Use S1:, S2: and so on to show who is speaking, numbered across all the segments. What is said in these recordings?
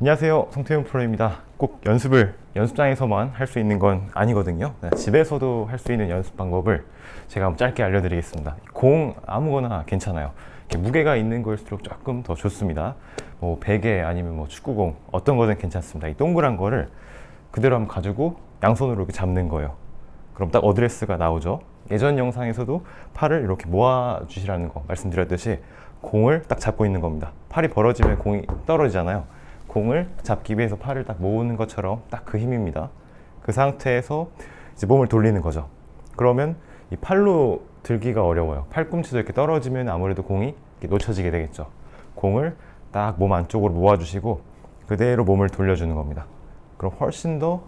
S1: 안녕하세요. 송태훈 프로입니다. 꼭 연습을 연습장에서만 할 수 있는 건 아니거든요. 네, 집에서도 할 수 있는 연습 방법을 제가 한번 짧게 알려드리겠습니다. 공 아무거나 괜찮아요. 무게가 있는 걸수록 조금 더 좋습니다. 뭐 베개 아니면 뭐 축구공 어떤 거든 괜찮습니다. 이 동그란 거를 그대로 한번 가지고 양손으로 이렇게 잡는 거예요. 그럼 딱 어드레스가 나오죠. 예전 영상에서도 팔을 이렇게 모아 주시라는 거 말씀드렸듯이 공을 딱 잡고 있는 겁니다. 팔이 벌어지면 공이 떨어지잖아요. 공을 잡기 위해서 팔을 딱 모으는 것처럼 딱 그 힘입니다. 그 상태에서 이제 몸을 돌리는 거죠. 그러면 이 팔로 들기가 어려워요. 팔꿈치도 이렇게 떨어지면 아무래도 공이 놓쳐지게 되겠죠. 공을 딱 몸 안쪽으로 모아주시고 그대로 몸을 돌려주는 겁니다. 그럼 훨씬 더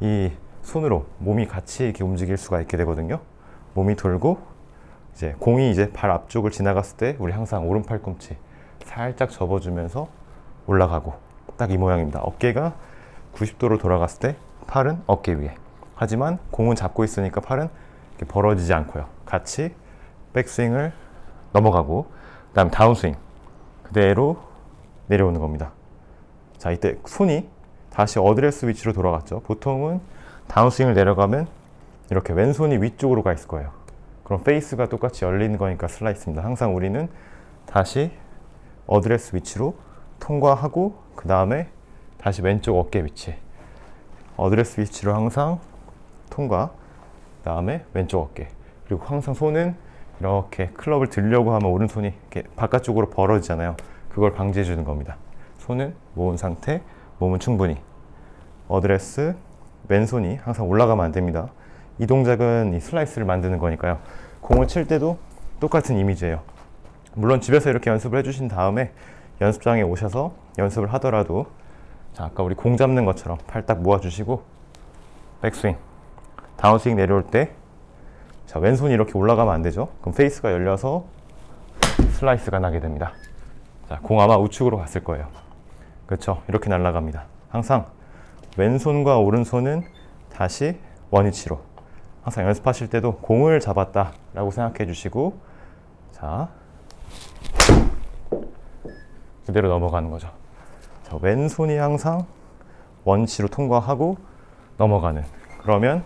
S1: 이 손으로 몸이 같이 이렇게 움직일 수가 있게 되거든요. 몸이 돌고 이제 공이 이제 발 앞쪽을 지나갔을 때 우리 항상 오른 팔꿈치 살짝 접어주면서 올라가고 딱 이 모양입니다. 어깨가 90도로 돌아갔을 때 팔은 어깨 위에. 하지만 공은 잡고 있으니까 팔은 벌어지지 않고요. 같이 백스윙을 넘어가고 그다음 다운스윙 그대로 내려오는 겁니다. 자 이때 손이 다시 어드레스 위치로 돌아갔죠. 보통은 다운스윙을 내려가면 이렇게 왼손이 위쪽으로 가 있을 거예요. 그럼 페이스가 똑같이 열리는 거니까 슬라이스입니다. 항상 우리는 다시 어드레스 위치로 통과하고 그 다음에 다시 왼쪽 어깨 위치. 어드레스 위치로 항상 통과. 그 다음에 왼쪽 어깨. 그리고 항상 손은 이렇게 클럽을 들려고 하면 오른손이 이렇게 바깥쪽으로 벌어지잖아요. 그걸 방지해 주는 겁니다. 손은 모은 상태 몸은 충분히. 어드레스 왼손이 항상 올라가면 안 됩니다. 이 동작은 이 슬라이스를 만드는 거니까요. 공을 칠 때도 똑같은 이미지예요. 물론 집에서 이렇게 연습을 해주신 다음에 연습장에 오셔서 연습을 하더라도 자 아까 우리 공 잡는 것처럼 팔 딱 모아주시고 백스윙. 다운스윙 내려올 때 자, 왼손이 이렇게 올라가면 안 되죠? 그럼 페이스가 열려서 슬라이스가 나게 됩니다. 자, 공 아마 우측으로 갔을 거예요. 그렇죠 이렇게 날아갑니다. 항상 왼손과 오른손은 다시 원위치로. 항상 연습하실 때도 공을 잡았다 라고 생각해 주시고 자 그대로 넘어가는 거죠. 자, 왼손이 항상 원치로 통과하고 넘어가는. 그러면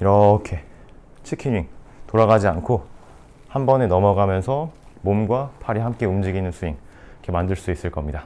S1: 이렇게 치킨윙 돌아가지 않고 한 번에 넘어가면서 몸과 팔이 함께 움직이는 스윙 이렇게 만들 수 있을 겁니다.